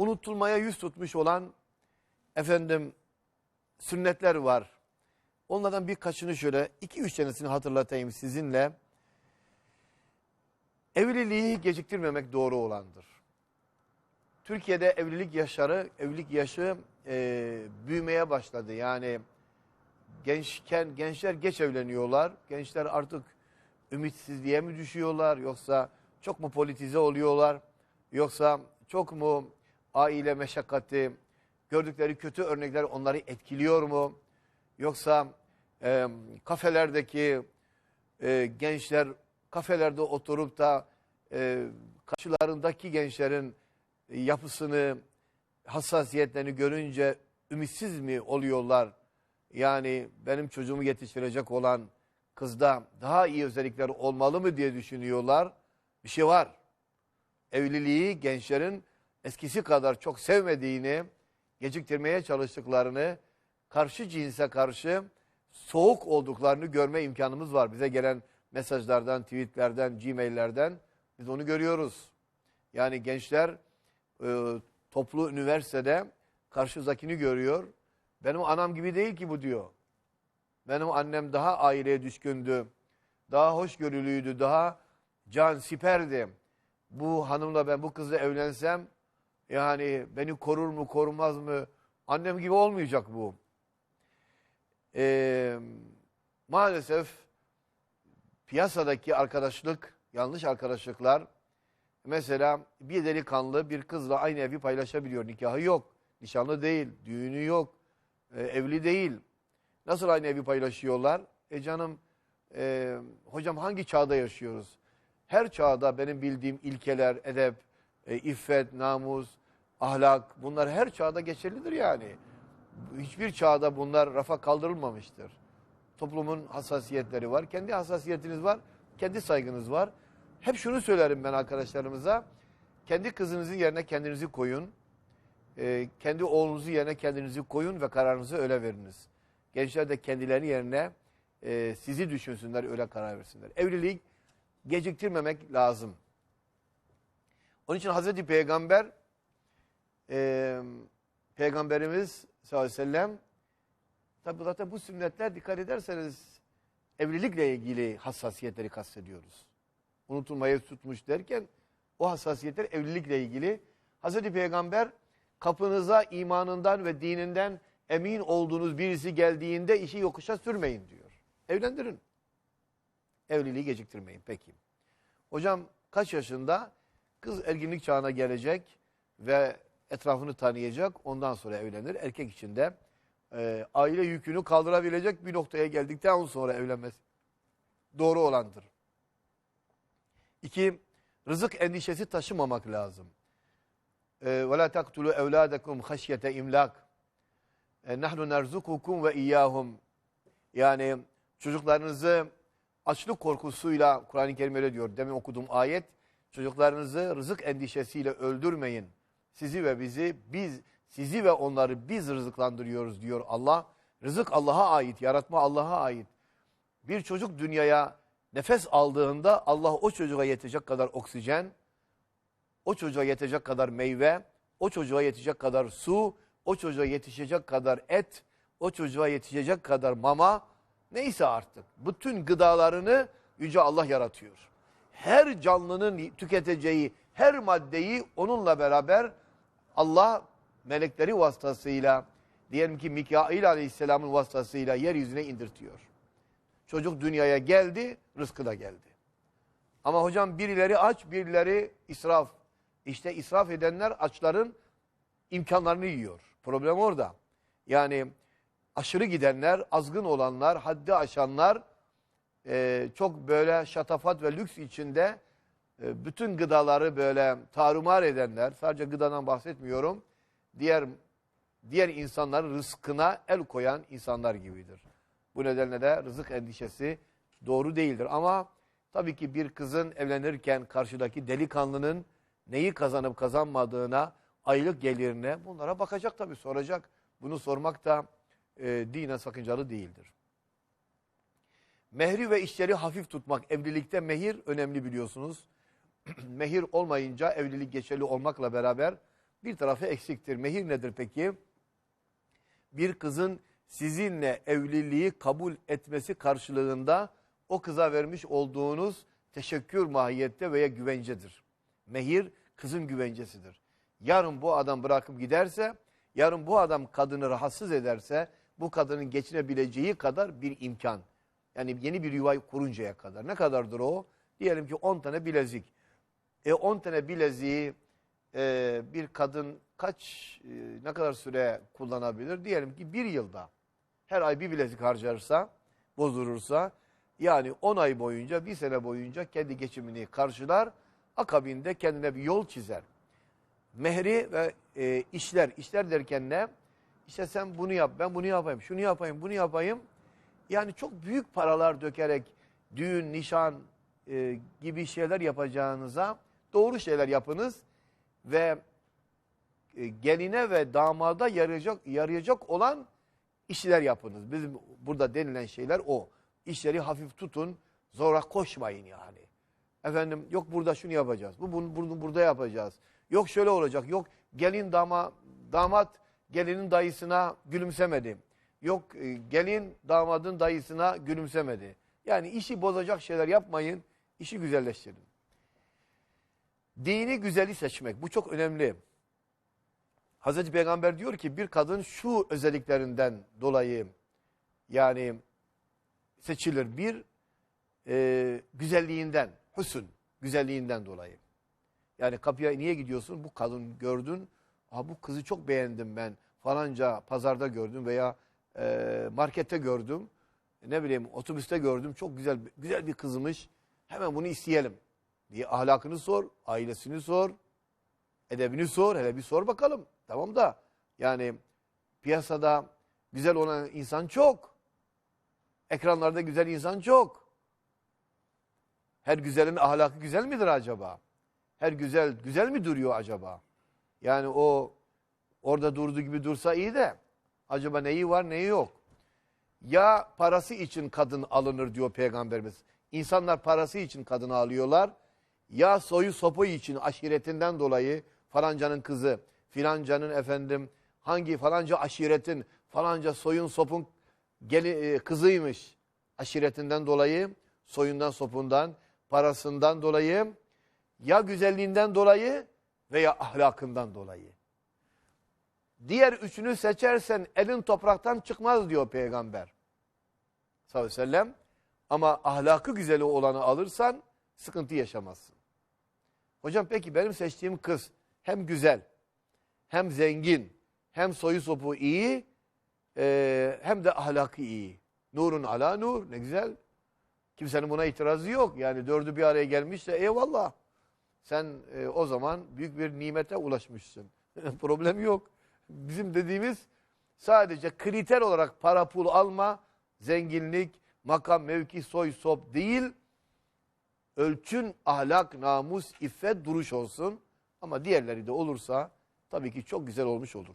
unutulmaya yüz tutmuş olan efendim sünnetler var. Onlardan birkaçını şöyle iki üç tanesini hatırlatayım sizinle. Evliliği geciktirmemek doğru olandır. Türkiye'de evlilik yaşları, evlilik yaşı e, büyümeye başladı. Yani gençken gençler geç evleniyorlar. Gençler artık ümitsizliğe mi düşüyorlar yoksa çok mu politize oluyorlar yoksa çok mu aile meşakkati gördükleri kötü örnekler onları etkiliyor mu yoksa e, kafelerdeki e, gençler kafelerde oturup da e, karşılarındaki gençlerin yapısını hassasiyetlerini görünce ümitsiz mi oluyorlar? Yani benim çocuğumu yetiştirecek olan kızda daha iyi özellikler olmalı mı diye düşünüyorlar. Bir şey var. Evliliği gençlerin eskisi kadar çok sevmediğini, geciktirmeye çalıştıklarını, karşı cinse karşı soğuk olduklarını görme imkanımız var. Bize gelen mesajlardan, tweetlerden, gmaillerden biz onu görüyoruz. Yani gençler e, toplu üniversitede karşıdakini görüyor. Benim anam gibi değil ki bu diyor. Benim annem daha aileye düşkündü. Daha hoşgörülüydü, daha can siperdi. Bu hanımla ben bu kızla evlensem yani beni korur mu korumaz mı? Annem gibi olmayacak bu. Ee, maalesef piyasadaki arkadaşlık, yanlış arkadaşlıklar mesela bir delikanlı bir kızla aynı evi paylaşabiliyor. Nikahı yok, nişanlı değil, düğünü yok, e, evli değil. Nasıl aynı evi paylaşıyorlar? E canım, e, hocam hangi çağda yaşıyoruz? Her çağda benim bildiğim ilkeler, edep, e, iffet, namus, ahlak bunlar her çağda geçerlidir yani. Hiçbir çağda bunlar rafa kaldırılmamıştır. Toplumun hassasiyetleri var, kendi hassasiyetiniz var, kendi saygınız var. Hep şunu söylerim ben arkadaşlarımıza. Kendi kızınızın yerine kendinizi koyun. E, kendi oğlunuzun yerine kendinizi koyun ve kararınızı öyle veriniz. Gençler de kendileri yerine e, sizi düşünsünler, öyle karar versinler. Evlilik geciktirmemek lazım. Onun için Hazreti Peygamber e, Peygamberimiz sallallahu aleyhi ve sellem tabi zaten bu sünnetler dikkat ederseniz evlilikle ilgili hassasiyetleri kastediyoruz. Unutulmaya tutmuş derken o hassasiyetler evlilikle ilgili. Hazreti Peygamber kapınıza imanından ve dininden emin olduğunuz birisi geldiğinde işi yokuşa sürmeyin diyor. Evlendirin. Evliliği geciktirmeyin peki. Hocam kaç yaşında? Kız erginlik çağına gelecek ve etrafını tanıyacak. Ondan sonra evlenir. Erkek için de e, aile yükünü kaldırabilecek bir noktaya geldikten sonra evlenmesi doğru olandır. İki, rızık endişesi taşımamak lazım. وَلَا تَقْتُلُوا اَوْلَادَكُمْ خَشْيَةَ imlak. نَحْنُ نَرْزُقُكُمْ وَاِيَّاهُمْ Yani çocuklarınızı açlık korkusuyla, Kur'an-ı Kerim öyle diyor, demin okuduğum ayet, çocuklarınızı rızık endişesiyle öldürmeyin. Sizi ve bizi, biz, sizi ve onları biz rızıklandırıyoruz diyor Allah. Rızık Allah'a ait, yaratma Allah'a ait. Bir çocuk dünyaya nefes aldığında Allah o çocuğa yetecek kadar oksijen, o çocuğa yetecek kadar meyve, o çocuğa yetecek kadar su, o çocuğa yetişecek kadar et, o çocuğa yetişecek kadar mama, neyse artık. Bütün gıdalarını Yüce Allah yaratıyor. Her canlının tüketeceği her maddeyi onunla beraber Allah melekleri vasıtasıyla, diyelim ki Mikail Aleyhisselam'ın vasıtasıyla yeryüzüne indirtiyor. Çocuk dünyaya geldi, rızkı da geldi. Ama hocam birileri aç, birileri israf. İşte israf edenler açların imkanlarını yiyor. Problem orada. Yani aşırı gidenler, azgın olanlar, haddi aşanlar, e, çok böyle şatafat ve lüks içinde bütün gıdaları böyle tarumar edenler, sadece gıdadan bahsetmiyorum, diğer diğer insanların rızkına el koyan insanlar gibidir. Bu nedenle de rızık endişesi doğru değildir. Ama tabii ki bir kızın evlenirken karşıdaki delikanlının neyi kazanıp kazanmadığına, aylık gelirine bunlara bakacak tabii soracak. Bunu sormak da e, dine sakıncalı değildir. Mehri ve işleri hafif tutmak. Evlilikte mehir önemli biliyorsunuz. mehir olmayınca evlilik geçerli olmakla beraber bir tarafı eksiktir. Mehir nedir peki? Bir kızın sizinle evliliği kabul etmesi karşılığında o kıza vermiş olduğunuz teşekkür mahiyette veya güvencedir. Mehir kızın güvencesidir. Yarın bu adam bırakıp giderse, yarın bu adam kadını rahatsız ederse bu kadının geçinebileceği kadar bir imkan. Yani yeni bir yuva kuruncaya kadar. Ne kadardır o? Diyelim ki 10 tane bilezik. E 10 tane bileziği e, bir kadın kaç e, ne kadar süre kullanabilir? Diyelim ki bir yılda her ay bir bilezik harcarsa, bozulursa yani 10 ay boyunca, bir sene boyunca kendi geçimini karşılar. Akabinde kendine bir yol çizer. Mehri ve e, işler, işler derken ne? İşte sen bunu yap, ben bunu yapayım, şunu yapayım, bunu yapayım. Yani çok büyük paralar dökerek düğün, nişan e, gibi şeyler yapacağınıza doğru şeyler yapınız ve e, geline ve damada yarayacak, yarayacak olan işler yapınız. Bizim burada denilen şeyler o. İşleri hafif tutun, zora koşmayın yani. Efendim yok burada şunu yapacağız, bu bunu, bunu burada yapacağız. Yok şöyle olacak, yok gelin dama, damat gelinin dayısına gülümsemedi. Yok e, gelin damadın dayısına gülümsemedi. Yani işi bozacak şeyler yapmayın, işi güzelleştirin. Dini güzeli seçmek bu çok önemli. Hazreti Peygamber diyor ki bir kadın şu özelliklerinden dolayı yani seçilir. Bir, e, güzelliğinden, hüsün, güzelliğinden dolayı. Yani kapıya niye gidiyorsun? Bu kadın gördün, ha bu kızı çok beğendim ben. Falanca pazarda gördüm veya e, markette gördüm. Ne bileyim otobüste gördüm. Çok güzel güzel bir kızmış. Hemen bunu isteyelim diye ahlakını sor, ailesini sor, edebini sor. Hele bir sor bakalım. Tamam da yani piyasada güzel olan insan çok. Ekranlarda güzel insan çok. Her güzelin ahlakı güzel midir acaba? Her güzel güzel mi duruyor acaba? Yani o orada durduğu gibi dursa iyi de acaba neyi var neyi yok? Ya parası için kadın alınır diyor peygamberimiz. İnsanlar parası için kadını alıyorlar. Ya soyu sopu için aşiretinden dolayı falancanın kızı, filancanın efendim hangi falanca aşiretin, falanca soyun sopun geli, e, kızıymış aşiretinden dolayı, soyundan sopundan, parasından dolayı, ya güzelliğinden dolayı veya ahlakından dolayı. Diğer üçünü seçersen elin topraktan çıkmaz diyor peygamber. Sallallahu aleyhi ve sellem. Ama ahlakı güzeli olanı alırsan sıkıntı yaşamazsın. Hocam peki benim seçtiğim kız hem güzel, hem zengin, hem soyu sopu iyi, e, hem de ahlakı iyi. Nurun ala nur ne güzel. Kimsenin buna itirazı yok. Yani dördü bir araya gelmişse eyvallah. Sen e, o zaman büyük bir nimete ulaşmışsın. Problem yok. Bizim dediğimiz sadece kriter olarak para pul alma, zenginlik, makam, mevki, soy, sop değil. Ölçün ahlak, namus, iffet, duruş olsun. Ama diğerleri de olursa tabii ki çok güzel olmuş olur.